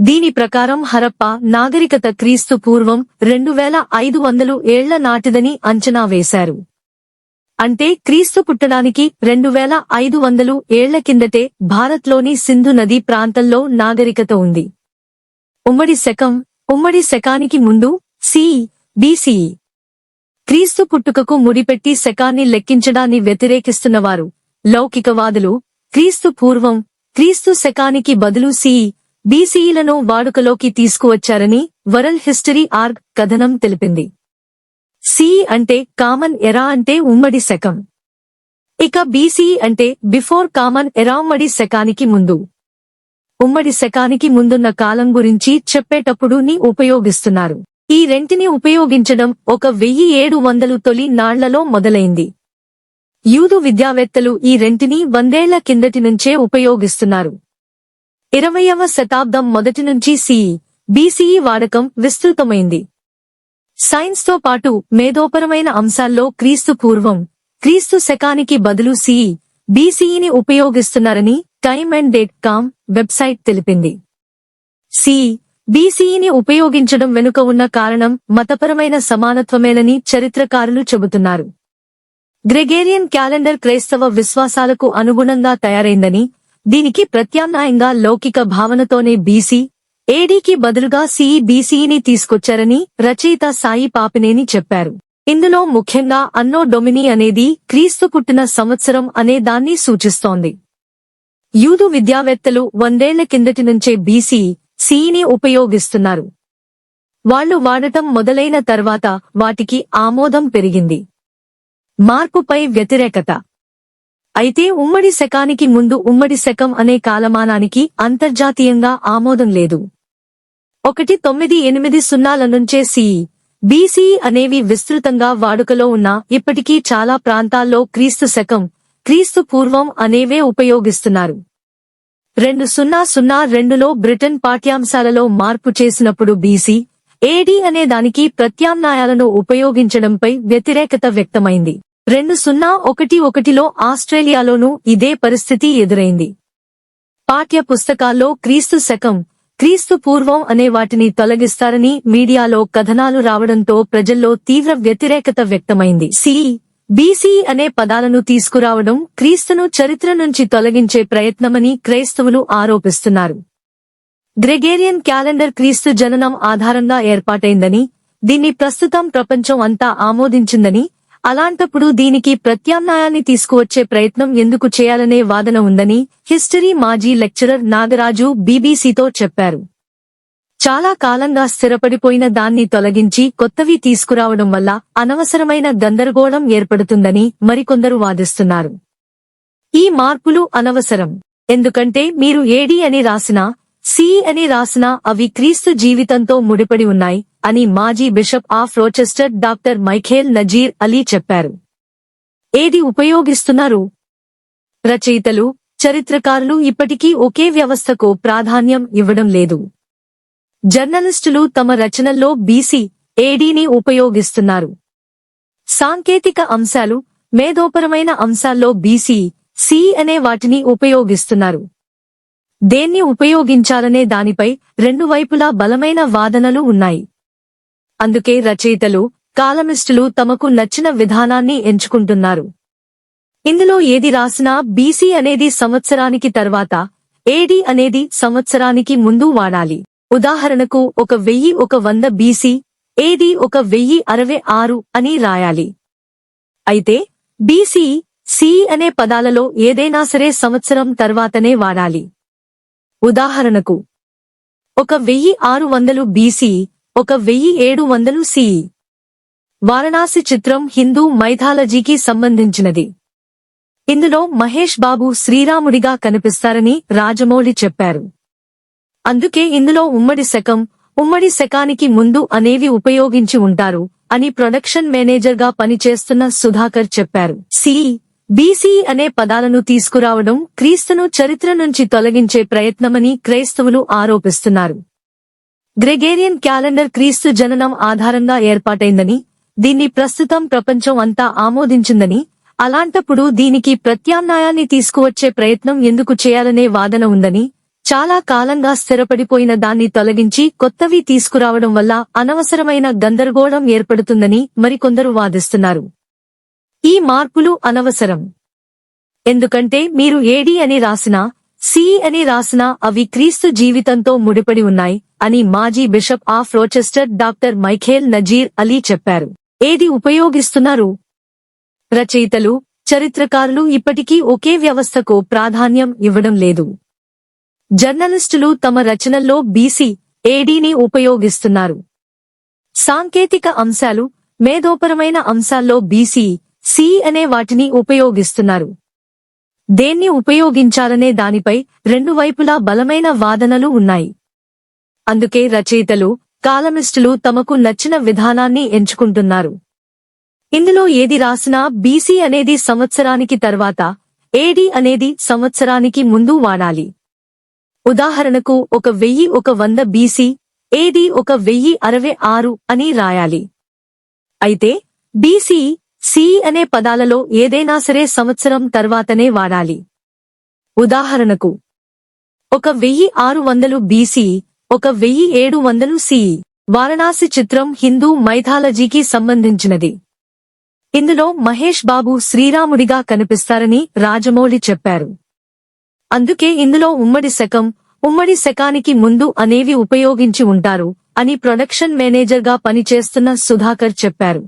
దీని ప్రకారం హరప్ప నాగరికత క్రీస్తు పూర్వం రెండు వేల ఐదు వందలు ఏళ్ళ నాటిదని అంచనా వేశారు. అంటే క్రీస్తు పుట్టడానికి రెండు వేల ఐదు వందలు ఏళ్ళ కిందటే భారత్లోని సింధు నదీ ప్రాంతంలో నాగరికత ఉంది. ఉమ్మడి శకం ఉమ్మడి శకానికి ముందు సిఇ బీసీఈ క్రీస్తు పుట్టుకకు ముడిపెట్టి శకాన్ని లెక్కించడాన్ని వ్యతిరేకిస్తున్నవారు. లౌకికవాదులు క్రీస్తు పూర్వం క్రీస్తు శకానికి బదులు సిఇ బీసీఈలను వాడుకలోకి తీసుకువచ్చారని వరల్డ్ హిస్టరీ ఆర్గ్ కథనం తెలిపింది. సిఈ అంటే కామన్ ఎరా అంటే ఉమ్మడి శకం. ఇక బీసీఈ అంటే బిఫోర్ కామన్ ఎరా ఉమ్మడి శకానికి ముందు. ఉమ్మడి శకానికి ముందున్న కాలం గురించి చెప్పేటప్పుడు ని ఉపయోగిస్తున్నారు. ఈ రెంటిని ఉపయోగించడం ఒక వెయ్యి ఏడు వందలు తొలి నాళ్ళలో మొదలైంది. యూదు విద్యావేత్తలు ఈ రెంటిని వందేళ్ళ కిందటి నుంచే ఉపయోగిస్తున్నారు. ఇరవయవ శతాబ్దం మొదటి నుంచి సిఈ బీసీఈ వాడకం విస్తృతమైంది. సైన్స్తో పాటు మేధోపరమైన అంశాల్లో క్రీస్తు పూర్వం క్రీస్తు శకానికి బదులు సిఈ బీసీఈని ఉపయోగిస్తున్నారని time and date com website తెలిపింది. సిఈ బీసీఈని ఉపయోగించడం వెనుక ఉన్న కారణం మతపరమైన సమానత్వమేనని చరిత్రకారులు చెబుతున్నారు. గ్రెగేరియన్ క్యాలెండర్ క్రైస్తవ విశ్వాసాలకు అనుగుణంగా తయారైందని దీనికి ప్రత్యామ్నాయంగా లౌకిక భావనతోనే బీసీ ఏడీకి బదులుగా సిఈబీసీని తీసుకొచ్చారని రచయిత సాయి పాపినేని చెప్పారు. ఇందులో ముఖ్యంగా అన్నో డొమిని అనేది క్రీస్తు పుట్టిన సంవత్సరం అనే దాన్ని సూచిస్తోంది. యూదు విద్యావేత్తలు వందేళ్ళ కిందటి నుంచే బీసీ సిఈని ఉపయోగిస్తున్నారు. వాళ్ళు వాడటం మొదలైన తర్వాత వాటికి ఆమోదం పెరిగింది. మార్పుపై వ్యతిరేకత. అయితే ఉమ్మడి శకానికి ముందు ఉమ్మడి శకం అనే కాలమానానికి అంతర్జాతీయంగా ఆమోదం లేదు. ఒకటి తొమ్మిది ఎనిమిది సున్నాల నుంచే సిఈ బీసీఈ అనేవి విస్తృతంగా వాడుకలో ఉన్న ఇప్పటికీ చాలా ప్రాంతాల్లో క్రీస్తు శకం క్రీస్తు పూర్వం అనేవే ఉపయోగిస్తున్నారు. రెండు సున్నా సున్నా రెండులో బ్రిటన్ పాఠ్యాంశాలలో మార్పు చేసినప్పుడు బీసీ ఏడీ అనే దానికి ప్రత్యామ్నాయాలను ఉపయోగించడంపై వ్యతిరేకత వ్యక్తమైంది. రెండు సున్నా ఒకటి ఒకటిలో ఆస్ట్రేలియాలోనూ ఇదే పరిస్థితి ఎదురైంది. పాఠ్య పుస్తకాల్లో క్రీస్తు శకం క్రీస్తు పూర్వం అనే వాటిని తొలగిస్తారని మీడియాలో కథనాలు రావడంతో ప్రజల్లో తీవ్ర వ్యతిరేకత వ్యక్తమైంది. సిఈ బీసీ అనే పదాలను తీసుకురావడం క్రీస్తును చరిత్ర నుంచి తొలగించే ప్రయత్నమని క్రైస్తవులు ఆరోపిస్తున్నారు. గ్రెగేరియన్ క్యాలెండర్ క్రీస్తు జననం ఆధారంగా ఏర్పాటైందని దీన్ని ప్రస్తుతం ప్రపంచం అంతా ఆమోదించిందని అలాంటప్పుడు దీనికి ప్రత్యామ్నాయాన్ని తీసుకువచ్చే ప్రయత్నం ఎందుకు చేయాలనే వాదన ఉందని హిస్టరీ మాజీ లెక్చరర్ నాగరాజు బీబీసీతో చెప్పారు. చాలా కాలంగా స్థిరపడిపోయిన దాన్ని తొలగించి కొత్తవి తీసుకురావడం వల్ల అనవసరమైన గందరగోళం ఏర్పడుతుందని మరికొందరు వాదిస్తున్నారు. ఈ మార్పులు అనవసరం. ఎందుకంటే మీరు ఏడి అని రాసినా సి అని రాసినా అవి క్రీస్తు జీవితంతో ముడిపడి ఉన్నాయి అని మాజీ bishop of Rochester doctor Michael Nazir Ali చెప్పారు. ఏది ఉపయోగిస్తున్నారు? రచయితలు చరిత్రకారులు ఇప్పటికీ ఒకే వ్యవస్థకు ప్రాధాన్యం ఇవ్వడం లేదు. జర్నలిస్టులు తమ రచనల్లో బీసీ ఏడీని ఉపయోగిస్తున్నారు. సాంకేతిక అంశాలు మేధోపరమైన అంశాల్లో బీసీ సి అనే వాటిని ఉపయోగిస్తున్నారు. దేన్ని ఉపయోగించాలనే దానిపై రెండు వైపులా బలమైన వాదనలు ఉన్నాయి. అందుకే రచయితలు కాలమిస్టులు తమకు నచ్చిన విధానాన్ని ఎంచుకుంటున్నారు. ఇందులో ఏది రాసినా బీసీ అనేది సంవత్సరానికి తర్వాత ఏడి అనేది సంవత్సరానికి ముందు వాడాలి. ఉదాహరణకు ఒక వెయ్యి ఒక వంద బీసీ ఏది ఒక వెయ్యి అరవై ఆరు అని రాయాలి. అయితే బీసీ సి అనే పదాలలో ఏదైనా సరే సంవత్సరం తర్వాతనే వాడాలి. ఉదాహరణకు ఒక వెయ్యి ఆరు వందలు బీసీ ఒక వెయ్యి ఏడు వందలు సిఈ వారణాసి చిత్రం హిందూ మైథాలజీకి సంబంధించినది. ఇందులో మహేష్ బాబు శ్రీరాముడిగా కనిపిస్తారని రాజమౌళి చెప్పారు. అందుకే ఇందులో ఉమ్మడి శకం ఉమ్మడి శకానికి ముందు అనేవి ఉపయోగించి ఉంటారు అని ప్రొడక్షన్ మేనేజర్గా పనిచేస్తున్న సుధాకర్ చెప్పారు. సిఈ బీసీ అనే పదాలను తీసుకురావడం క్రీస్తును చరిత్ర నుంచి తొలగించే ప్రయత్నమని క్రైస్తవులు ఆరోపిస్తున్నారు. గ్రెగేరియన్ క్యాలెండర్ క్రీస్తు జననం ఆధారంగా ఏర్పాటైందని దీన్ని ప్రస్తుతం ప్రపంచం అంతా ఆమోదించిందని అలాంటప్పుడు దీనికి ప్రత్యామ్నాయాన్ని తీసుకువచ్చే ప్రయత్నం ఎందుకు చేయాలనే వాదన ఉందని చాలా కాలంగా స్థిరపడిపోయిన దాన్ని తొలగించి కొత్తవి తీసుకురావడం వల్ల అనవసరమైన గందరగోళం ఏర్పడుతుందని మరికొందరు వాదిస్తున్నారు. ఈ మార్పులు అనవసరం. ఎందుకంటే మీరు ఏడి అని రాసినా సి అని రాసిన అవి క్రీస్తు జీవితంతో ముడిపడి ఉన్నాయి అని మాజీ bishop of Rochester doctor Michael Nazir Ali చెప్పారు. ఏది ఉపయోగిస్తున్నారు? రచయితలు చరిత్రకారులు ఇప్పటికీ ఒకే వ్యవస్థకు ప్రాధాన్యం ఇవ్వడం లేదు. జర్నలిస్టులు తమ రచనల్లో బీసీ ఏడీని ఉపయోగిస్తున్నారు. సాంకేతిక అంశాలు మేధోపరమైన అంశాల్లో బీసీ సి అనే వాటిని ఉపయోగిస్తున్నారు. దేన్ని ఉపయోగించాలనే దానిపై రెండు వైపులా బలమైన వాదనలు ఉన్నాయి. అందుకే రచయితలు కాలమిస్టులు తమకు నచ్చిన విధానాన్ని ఎంచుకుంటున్నారు. ఇందులో ఏది రాసినా బీసీ అనేది సంవత్సరానికి తర్వాత ఏడి అనేది సంవత్సరానికి ముందు వాడాలి. ఉదాహరణకు ఒక వెయ్యి ఒక వంద బీసీ ఏది ఒక వెయ్యి అరవై ఆరు అని రాయాలి. అయితే బీసీ సి అనే పదాలలో ఏదైనా సరే సంవత్సరం తర్వాతనే వాడాలి. ఉదాహరణకు ఒక వెయ్యి ఆరు వందలు బీసీ ఒక వెయ్యి ఏడు వందలు సి వారణాసి చిత్రం హిందూ మైథాలజీకి సంబంధించినది. ఇందులో మహేష్ బాబు శ్రీరాముడిగా కనిపిస్తారని రాజమౌళి చెప్పారు. అందుకే ఇందులో ఉమ్మడి శకం ఉమ్మడి శకానికి ముందు అనేవి ఉపయోగించి ఉంటారు అని ప్రొడక్షన్ మేనేజర్గా పనిచేస్తున్న సుధాకర్ చెప్పారు.